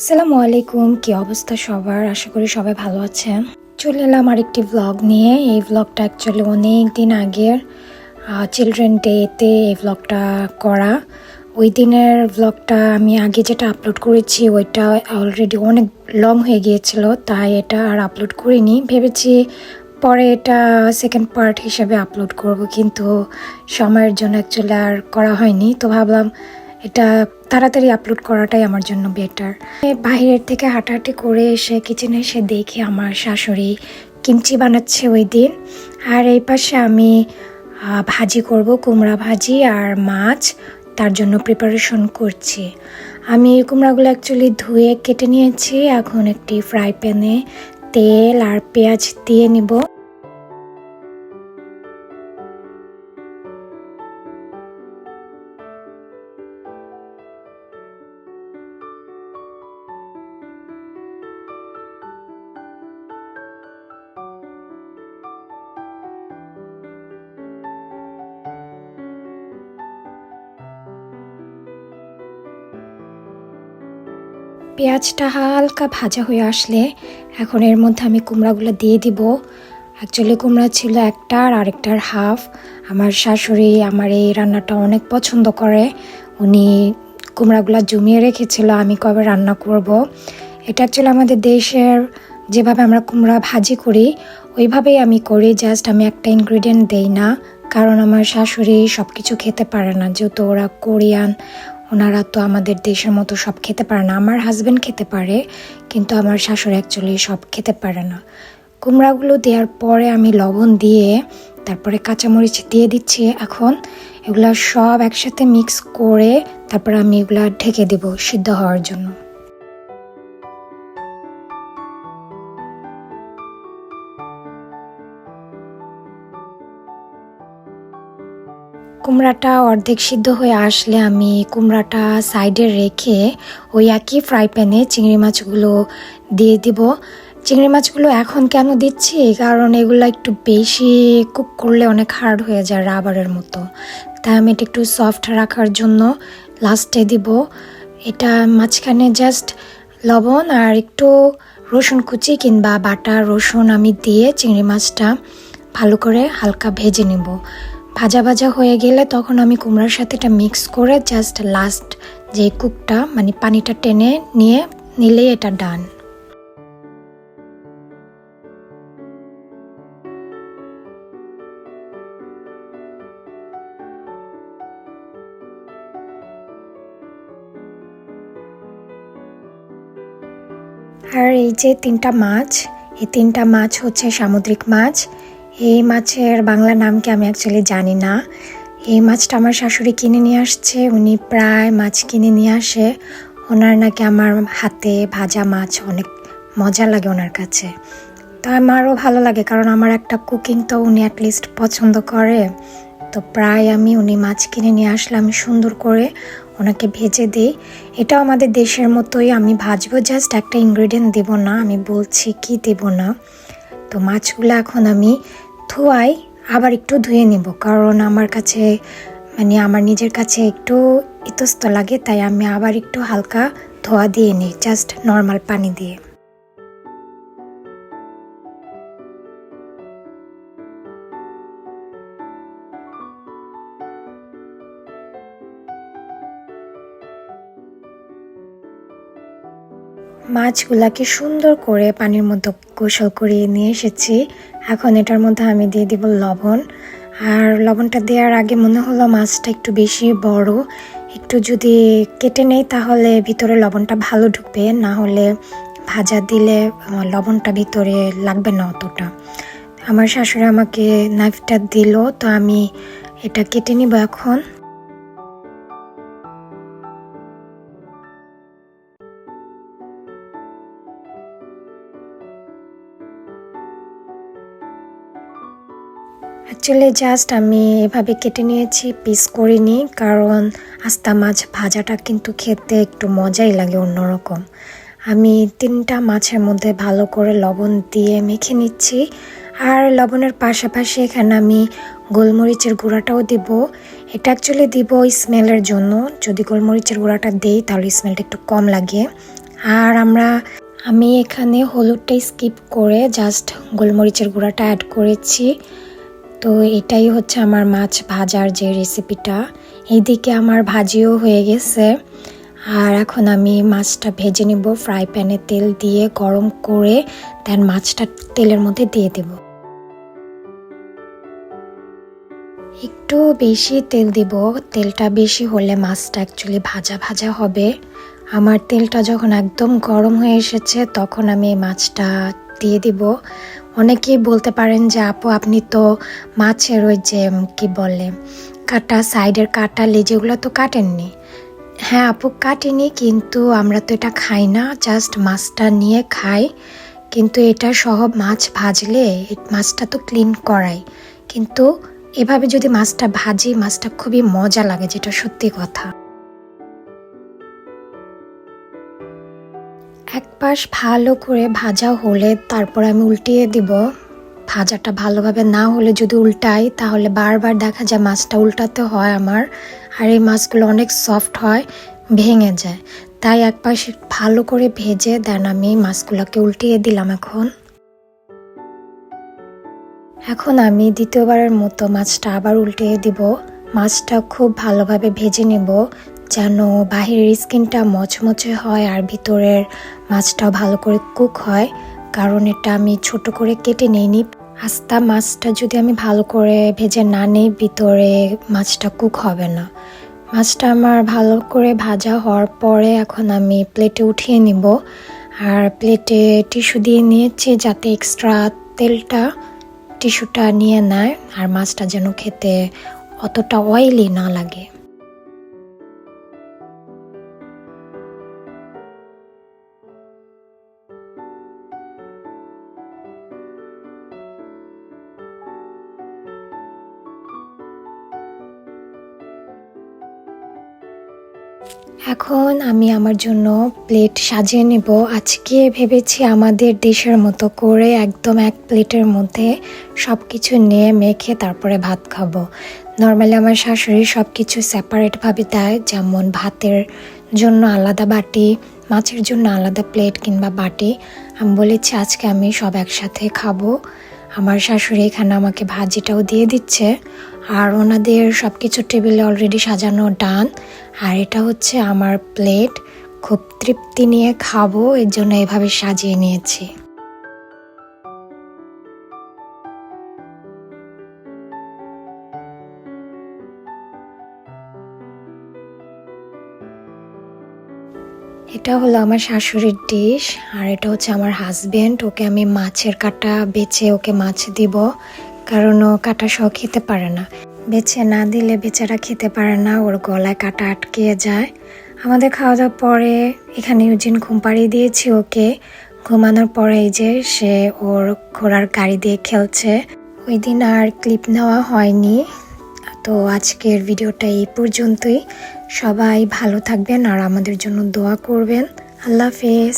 আসসালামু আলাইকুম, কি অবস্থা সবার? আশা করি সবাই ভালো আছেন। চলে এলাম আরেকটি ব্লগ নিয়ে। এই ব্লগটা অ্যাকচুয়ালি অনেক দিন আগের চিলড্রেন ডেতে এই ব্লগটা করা। ওই দিনের ব্লগটা আমি আগে যেটা আপলোড করেছি, ওইটা অলরেডি অনেক লং হয়ে গিয়েছিল, তাই এটা আর আপলোড করিনি। ভেবেছি পরে এটা সেকেন্ড পার্ট হিসেবে আপলোড করব, কিন্তু সময়ের জন্য অ্যাকচুয়ালি আর করা হয়নি। তো ভাবলাম এটা তাড়াতাড়ি আপলোড করাটাই আমার জন্য বেটার বাইরের থেকে হাঁটাহাঁটি করে এসে কিচেনে এসে দেখি আমার শাশুড়ি কিমচি বানাচ্ছে ওই দিন আর এই পাশে আমি ভাজি করব, কুমড়া ভাজি আর মাছ, তার জন্য প্রিপারেশন করছি। আমি কুমড়াগুলো অ্যাকচুয়ালি ধুয়ে কেটে নিয়েছি। এখন একটি ফ্রাই প্যানে তেল আর পেঁয়াজ দিয়ে নিব। পেঁয়াজটা হালকা ভাজা হয়ে আসলে এখন এর মধ্যে আমি কুমড়াগুলো দিয়ে দিব। অ্যাকচুয়ালি কুমড়া ছিল একটা আর আরেকটার হাফ আমার শাশুড়ি আমার এই রান্নাটা অনেক পছন্দ করে। উনি কুমড়াগুলো জমিয়ে রেখেছিল, আমি কবে রান্না করব। এটা অ্যাকচুয়ালি আমাদের দেশের যেভাবে আমরা কুমড়া ভাজি করি, ওইভাবেই আমি করি জাস্ট আমি একটা ইনগ্রিডিয়েন্ট দেই না। কারণ আমার শাশুড়ি সব কিছু খেতে পারে না, যেহেতু ওরা কোরিয়ান ওনারা তো আমাদের দেশের মতো সব খেতে পারে না। আমার হাজব্যান্ড খেতে পারে, কিন্তু আমার শাশুড়ি অ্যাকচুয়ালি সব খেতে পারে না। কুমড়াগুলো দেওয়ার পরে আমি লবণ দিয়ে, তারপরে কাঁচামরিচ দিয়ে দিচ্ছি এখন। এগুলা সব একসাথে মিক্স করে, তারপর আমি এগুলা ঢেকে দেব সিদ্ধ হওয়ার জন্য। কুমড়াটা অর্ধেক সিদ্ধ হয়ে আসলে আমি কুমড়াটা সাইডে রেখে ওই একই ফ্রাই প্যানে চিংড়ি মাছগুলো দিয়ে দিব। চিংড়ি মাছগুলো এখন কেন দিচ্ছি? কারণ এগুলো একটু বেশি কুক করলে অনেক হার্ড হয়ে যায় রাবারের মতো। তাই আমি এটা একটু সফট রাখার জন্য লাস্টে দিব। এটা মাঝখানে জাস্ট লবণ আর একটু রসুন কুচি কিংবা বাটা রসুন আমি দিয়ে চিংড়ি মাছটা ভালো করে হালকা ভেজে নেব। ভাজা ভাজা হয়ে গেলে তখন আমি কুমড়ার সাথে এটা মিক্স করে জাস্ট লাস্ট যে কুকটা মানে পানিটা টেনে নিয়ে নিলেই এটা ডান আর এই যে তিনটা মাছ, এই তিনটা মাছ হচ্ছে সামুদ্রিক মাছ। এই মাছের বাংলা নাম কি আমি অ্যাকচুয়ালি জানি না। এই মাছটা আমার শাশুড়ি কিনে নিয়ে আসছে, উনি প্রায় মাছ কিনে নিয়ে আসে। ওনার নাকি আমার হাতে ভাজা মাছ, অনেক মজা লাগে ওনার কাছে। তো আমারও ভালো লাগে, কারণ আমার একটা কুকিং তো উনি অ্যাটলিস্ট পছন্দ করে। তো প্রায় আমি উনি মাছ কিনে নিয়ে আসলে আমি সুন্দর করে, ওনাকে ভেজে দিই। এটাও আমাদের দেশের মতোই, আমি ভাজবো জাস্ট একটা ইনগ্রেডিয়েন্ট দেবো না, আমি বলছি কি দেব না। তো মাছগুলো এখন আমি ধোয়াই আবার একটু ধুয়ে নেব। কারণ আমার কাছে মানে আমার নিজের কাছে একটু ইতস্ত লাগে, তাই আমি আবার একটু হালকা ধোয়া দিয়ে নিই জাস্ট নর্মাল পানি দিয়ে। মাছগুলাকে সুন্দর করে পানির মধ্যে গোসল করিয়ে নিয়ে এসেছি। এখন এটার মধ্যে আমি দিয়ে দিব লবণ। আর লবণটা দেওয়ার আগে মনে হলো মাছটা একটু বেশি বড়। একটু যদি কেটে নেই তাহলে ভিতরে লবণটা ভালো ঢুকবে। না হলে ভাজা দিলে লবণটা ভিতরে লাগবে না অতটা। আমার শাশুড়ি আমাকে নাইফটা দিল, তো আমি এটা কেটে নিব এখন। অ্যাকচুয়ালি জাস্ট আমি এভাবে কেটে নিয়েছি পিস করিনি, কারণ আস্তা মাছ ভাজাটা কিন্তু খেতে একটু মজাই লাগে অন্যরকম। আমি তিনটা মাছের মধ্যে ভালো করে লবণ দিয়ে মেখে নিচ্ছি। আর লবণের পাশাপাশি এখানে আমি গোলমরিচের গুঁড়াটাও দিব। এটা অ্যাকচুয়ালি দিব স্মেলের জন্য। যদি গোলমরিচের গুঁড়াটা দেই, তাহলে স্মেলটা একটু কম লাগে। আর আমরা, আমি এখানে হলুদটা স্কিপ করে জাস্ট গোলমরিচের গুঁড়াটা অ্যাড করেছি। তো এটাই হচ্ছে আমার মাছ ভাজার যে রেসিপিটা এইদিকে আমার ভাজিও হয়ে গেছে। আর এখন আমি মাছটা ভেজে নিব ফ্রাই প্যানে তেল দিয়ে গরম করে দেন মাছটা তেলের মধ্যে দিয়ে দেব। একটু বেশি তেল দিব, তেলটা বেশি হলে মাছটা অ্যাকচুয়ালি ভাজা ভাজা হবে। আমার তেলটা যখন একদম গরম হয়ে এসেছে, তখন আমি এই মাছটা দিয়ে দিব। অনেকেই বলতে পারেন যে, আপু, আপনি তো মাছের ওই যে, কি বলে, কাটা, সাইডের কাটা, লেজেগুলো তো কাটেননি। হ্যাঁ আপু, কাটেনি, কিন্তু আমরা তো এটা খাই না, জাস্ট মাছটা নিয়ে খাই। কিন্তু এটা সহ মাছ ভাজলে মাছটা তো ক্লিন করাই। কিন্তু এভাবে যদি মাছটা ভাজি, মাছটা খুবই মজা লাগে, যেটা সত্যি কথা। এক পাশ ভালো করে ভাজা হলে তারপর আমি উল্টিয়ে দিব। ভাজাটা ভালোভাবে না হলে যদি উল্টাই, তাহলে বারবার দেখা যায় মাছটা উল্টাতে হয় আমার, আর এই মাছগুলো অনেক সফট হয়, ভেঙে যায়। তাই এক পাশে ভালো করে ভেজে দেন আমি মাছগুলোকে উল্টিয়ে দিলাম এখন। এখন আমি দ্বিতীয়বারের মতো মাছটা আবার উল্টিয়ে দিব। মাছটা খুব ভালোভাবে ভেজে নেব। যেন বাহিরের স্কিনটা মচমচে হয় আর ভিতরের মাছটাও ভালো করে কুক হয়, কারণ এটা আমি ছোট করে কেটে নিইনি। আস্তা মাছটা যদি আমি ভালো করে ভেজে না নিই, ভিতরে মাছটা কুক হবে না। মাছটা আমার ভালো করে ভাজা হওয়ার পরে এখন আমি প্লেটে উঠিয়ে নিব আর প্লেটে টিস্যু দিয়ে নিয়েছি যাতে এক্সট্রা তেলটা টিস্যুটা নিয়ে নেয় আর মাছটা যেন খেতে অতটা অয়েলি না লাগে। এখন আমি আমার জন্য প্লেট সাজিয়ে নেব। আজকে ভেবেছি আমাদের দেশের মতো করে একদম এক প্লেটের মধ্যে সব কিছু নিয়ে মেখে তারপরে ভাত খাব। নর্মালি আমার শাশুড়ি সব কিছু সেপারেটভাবে দেয়, যেমন ভাতের জন্য আলাদা বাটি, মাছের জন্য আলাদা প্লেট কিংবা বাটি। আমি বলেছি, আজকে আমি সব একসাথে খাব। আমার শাশুড়ি এখানে আমাকে ভাজিটাও দিয়ে দিচ্ছে। আর ওনাদের সব কিছু টেবিলে অলরেডি সাজানো ডান। আর এটা হচ্ছে আমার প্লেট। খুব তৃপ্তি নিয়ে খাব, এর জন্য এভাবে সাজিয়ে নিয়েছি। এটা হলো আমার শাশুড়ির ডিশ আর এটা হচ্ছে আমার হাজবেন্ড ওকে আমি মাছের কাটা বেছে ওকে মাছ দিব। কারণ ও কাটা সহ খেতে পারে না। বেছে না দিলে বেচারা খেতে পারে না, ওর গলায় কাটা আটকে যায়। আমাদের খাওয়া দাওয়ার পরে এখানে ইউজিন ঘুম পাড়িয়ে দিয়েছি ওকে। ঘুমানোর পরে এই যে সে ওর ঘোড়ার গাড়ি দিয়ে খেলছে। ওই দিন আর ক্লিপ নেওয়া হয়নি। তো আজকের ভিডিওটা এই পর্যন্তই। সবাই ভালো থাকবেন আর আমাদের জন্য দোয়া করবেন। আল্লাহ হাফেজ।